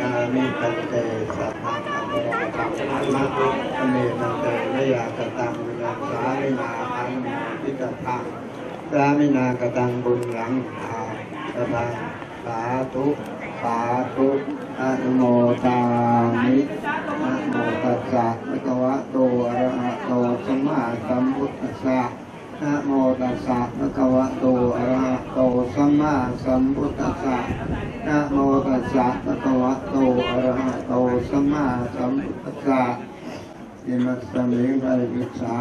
กามิปัจเจสัพพะปัจเจตัมมะอเมตัเตระยะกตังวินัสามินาอันพิกตังสามินากตังบุญหลังอาตตังสาธุสาธุอนุโมทามินะโมตัสสะภะคะวะโตอะระหะโตสัมมาสัมพุทธัสสะนะโมตัสสะภะคะวะโตอะระหะโตสัมมาสัมพุทธัสสะ สะภะคะวะโตอะระหะโตสัมมาสัมพุทธัสสะอิมัสสมิงไพวิสา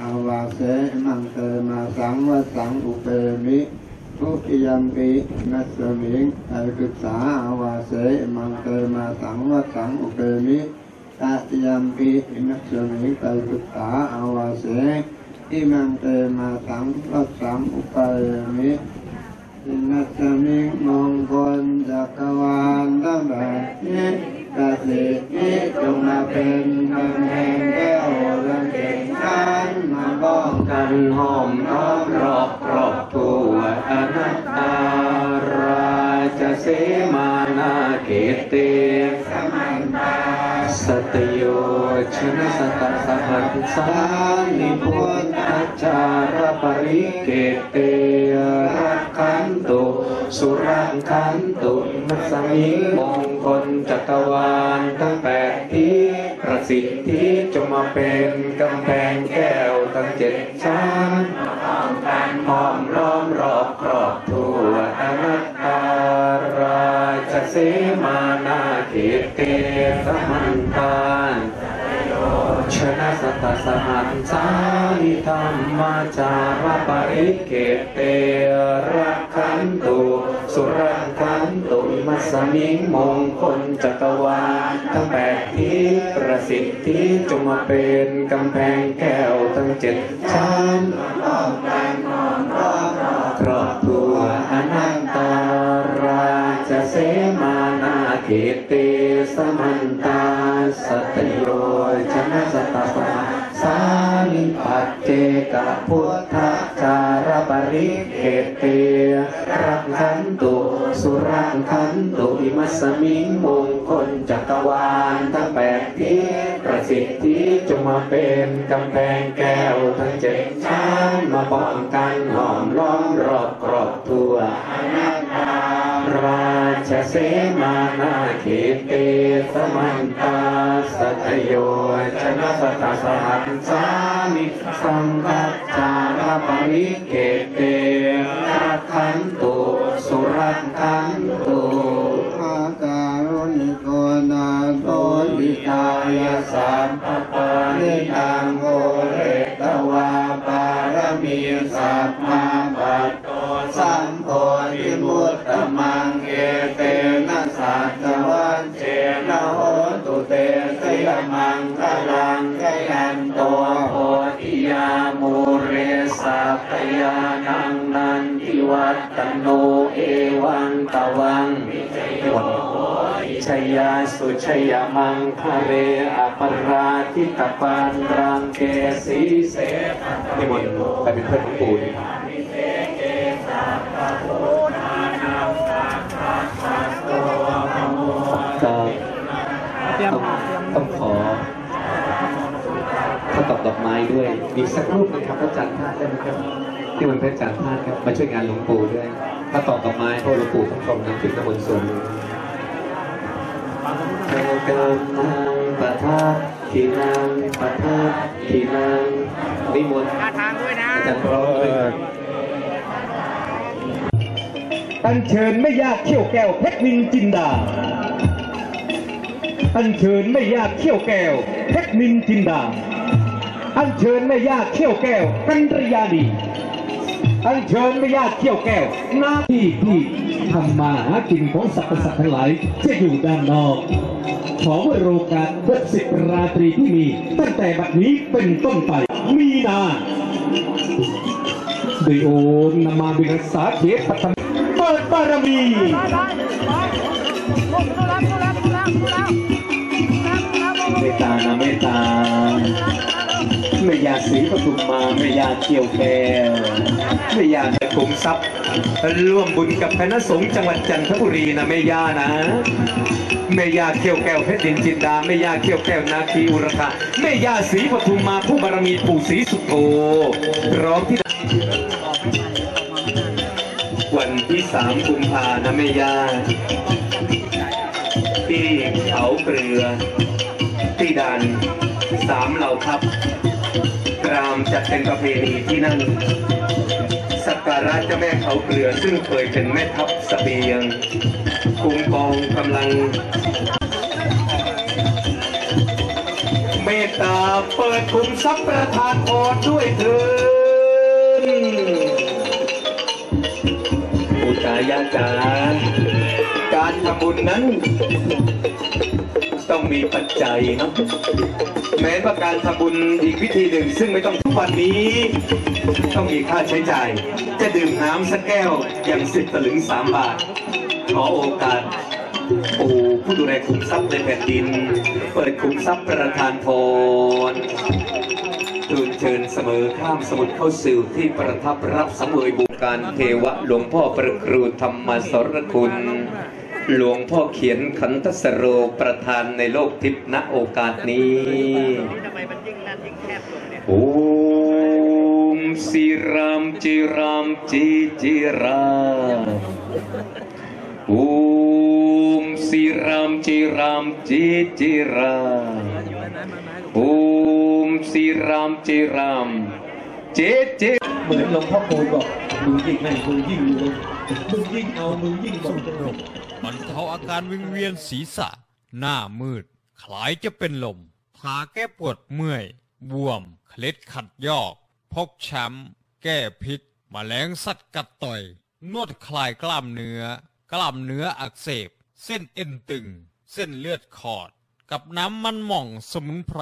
อาวาเสมังเตมาสังวสังอุเปมิทุติยมปินัสสมิงไพวิสาอาวาเสมังเตมาสังวสังอุเปมิตติยมปินัสสมิงไพวิสาอาวาเสอิมังเตมาสังวสังอุเปมิ นัสมิงมงคลจักรวาลตั้งหลายนี้กสิทธิจงมาเป็นกำแพงแก้วรังเก่งกันมาป้องกันกันหอมน้อมรอบครอบตัวอนัตตา เสมานาเกเตสมันตาสตโยชนะสตสหัสสานิพุทธจารปริเกเตรักขันตุสุรังขันตุมัสมิงมงคลจักรวาลทั้งแปดที่ประสิทธิจงมาเป็นกำแพงแก้วทั้งเจ็ดชั้นห้อมล้อมรอบครอบทั่วอนัต สมานาเขตเตสมันตานชนะสตสหันสานิธรรมาจารปริเกเตรักขันตุสุรังขันตุมัสมิงมงคลจักรวาลทั้งแปดที่ประสิทธิจงมาเป็นกำแพงแก้วทั้งเจ็ดชั้น เสมานาเขเตสมันตาสตโยชนะสตสหสานิปัจเจกพุทธจารปริเขเตรักขันตุสุรังขันตุอิมัสมิงมงคลจักรวาลทั้งแปดที่ประสิทธิจงมาเป็นกำแพงแก้วทั้งเจ็ดชั้นมาป้องกันหอมล้อมรอบกรอบทั่วอนัตตารา ชเสมานาเขเตสมันตาสัตโยชนะสตสหัสสานิสังกัจจารปริเกเตรักขันตุสุรักขันตุอาการุณิโกนาโตวิทายาสัมปปานิทังโอเรตวาปารมีสัพมา วัตตโนเอวังตวังชยาสุชยมังคะเรอปราทิตปันรังเกสีเสนิมนต์ไปเป็นเพื่อนของปู่ดิก็ต้องต้องขอข้าวตอกดอกไม้ด้วย มีสักรูปหนึงครับพระอาจารย์พาดได้ไหมครับ ที่มันพระอาจารย์พาดครับมาช่วยงานหลวงปู่ด้วยข้าวตอกดอกไม้เพราะหลวงปู่ต้องชมน้ำขึ้นน้ำมนต์ส่วนหนึ่งเทกันนางปะทะทีนางปะทะทีนางนิมนต์อาจารย์พร้อมด้วยครับอัญเชิญแม่ย่าเขี้ยวแก้วเพชรนินจินดา อัญเชิญแม่ย่าเขี้ยวแก้วเพชรนินจินดา อัญเชิญแม่ย่าเขี้ยวแก้วกันตรยานี อัญเชิญแม่ย่าเขี้ยวแก้วหน้าที่ที่ทำมาหากินของสรรพสัตว์ทั้งหลายจะอยู่ด้านนอก ขอว่าโรกาสหกสิบราตรีที่มี ตั้งแต่บัดนี้เป็นต้นไป มีนาด้วยโอมนามาบิรัสสาเขปตมเปิดบารมีเมตตานะเมตตา แม่ยาศรีปทุมมาแม่ยาเกี่ยวแก้วแม่ยาในกลุ่มทรัพย์ ร่วมบุญกับคณะสงฆ์จังหวัดจันทบุรีนะแม่ยานะแม่ยาเกี่ยวแก้วเพชรดินจินดาแม่ยาเกี่ยวแก้วนาคีอุรคะแม่ยาศรีปทุมมาผู้บารมีปู่ศรีสุโธพร้อมที่วันที่สามกุมภานะแม่ยาที่เขาเกลือที่ด่านสามเหล่าทัพ รามจัดเป็นประเพณีที่นั่นสักการะเจ้าแม่เขาเกลือซึ่งเคยเป็นแม่ทัพเสบียงกุมกองกำลัง เมตตาเปิดคุมทรัพย์ประทานพรด้วยเถินอุตายาจาการทำบุญนั้น ต้องมีปัจจัยเนาะแม้ว่าการทำบุญอีกวิธีหนึ่ง ซึ่งไม่ต้องทุกวันนี้ ต้องมีค่าใช้จ่าย จะดื่มน้ำสักแก้วอย่างสิบตลึงสามบาท ขอโอกาสปู่ผู้ดูแลขุมทรัพย์ในแผ่นดิน เปิดขุมทรัพย์ประทานพรทูลเชิญเสมอข้ามสมุทรเข้าสู่ที่ประทับรับสังเวยบุญการเทวะหลวงพ่อประครูธรรมสรคุณ หลวงพ่อเขียนขันทสโรประธานในโลกทิพย์ณโอกาสนี้โอมสีรามจิรามจีจิราโอมสีรามจิรามจีจิราโอมสีรามเจรามจเจเหมือนหลวงพ่อคูณบอกมึงยิ่งให้มึงยิ่งรู้ มึงยิ่งเอามึงยิ่งบอกบรรเทาอาการวิงเวียนศีรษะ หน้ามืด คล้ายจะเป็นลมทาแก้ปวดเมื่อย บวม เคล็ดขัดยอก พกช้ำ แก้พิษมแมลงสัตว์กัดต่อย นวดคลายกล้ามเนื้อ กล้ามเนื้ออักเสบ เส้นเอ็นตึง เส้นเลือดขอด กับน้ำมันหม่องสมุนไพร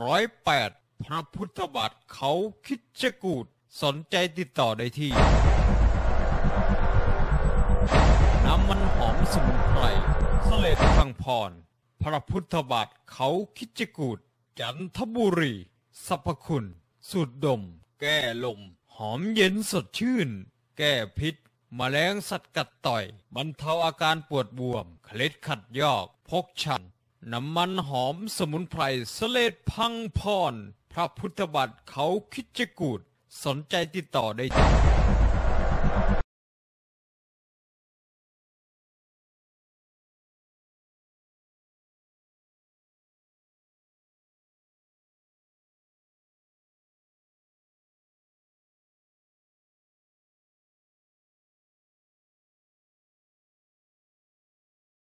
ร้อยแปดพระพุทธบาทเขาคิดจะกูด สนใจติดต่อได้ที่ำมันหอมสมุนไพรสเลดพังพร พระพุทธบาทเขาคิจกูดจันทบุรี สรรพคุณ สูตรดม แก้ลม หอมเย็นสดชื่น แก้พิษมแมลงสัตว์กัดต่อยบรรเทาอาการปวดบวม เคล็ดขัดยอกพกชัน น้ำมันหอมสมุนไพรสเลดพังพร พระพุทธบาทเขาคิจกูดสนใจติดต่อได้ที่